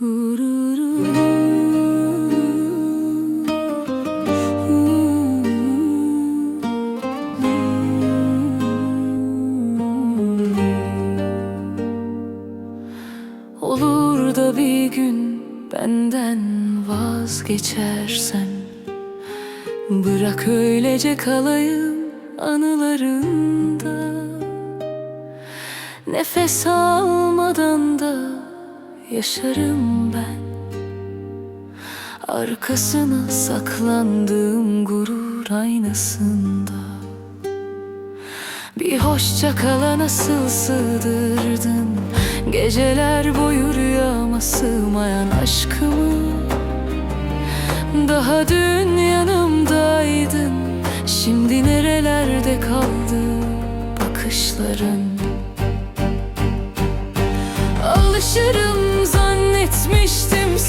Olur da bir gün benden vazgeçersen Bırak öylece kalayım anılarında Nefes almadan da yaşarım ben. Arkasına saklandığım gurur aynasında. Bir hoşça kala nasıl sığdırdın? Geceler boyu rüyama sığmayan aşkımı. Daha dün yanımdaydın Şimdi nerelerde kaldı bakışların? Alışırım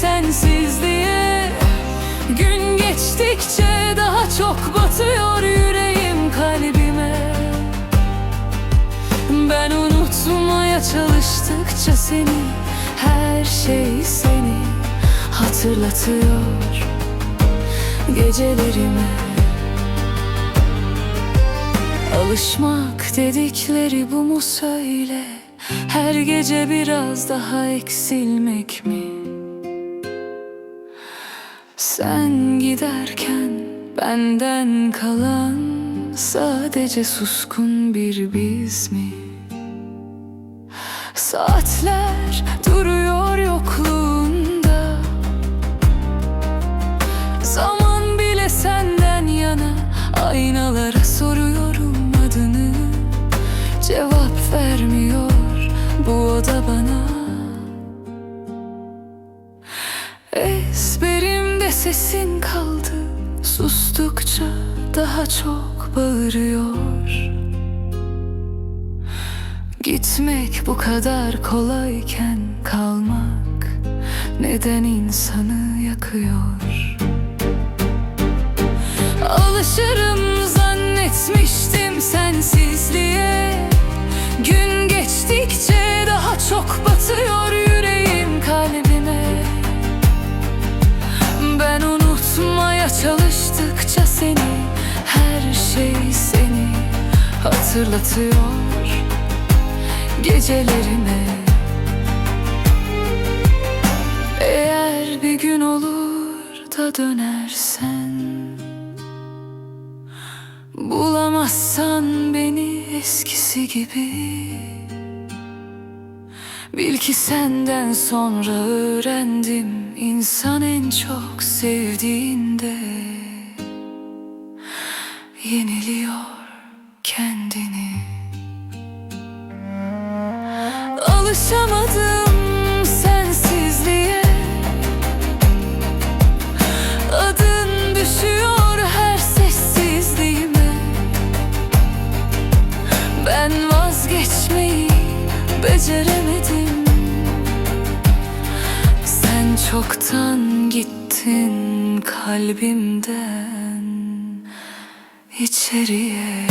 sensizliğe. Gün geçtikçe daha çok batıyor yüreğim kalbime. Ben unutmaya çalıştıkça seni Her şey seni hatırlatıyor Gecelerime. Alışmak dedikleri bu mu söyle? Her gece biraz daha eksilmek mi Sen giderken benden kalan Sadece suskun bir biz mi? Saatler duruyor sesin kaldı. Sustukça daha çok bağırıyor. Gitmek bu kadar kolayken kalmak Neden insanı yakıyor? Alışırım zannetmiştim sensizliğe çalıştıkça seni Her şey seni hatırlatıyor. Gecelerime Eğer bir gün olur da dönersen Bulamazsan beni eskisi gibi. Bil ki senden sonra öğrendim insan en çok sevdiğinde Yeniliyor kendini. Alışamadım sensizliğe. Adın düşüyor her sessizliğime. Ben vazgeçmeyi beceremedim. Sen çoktan gittin kalbimden içeriye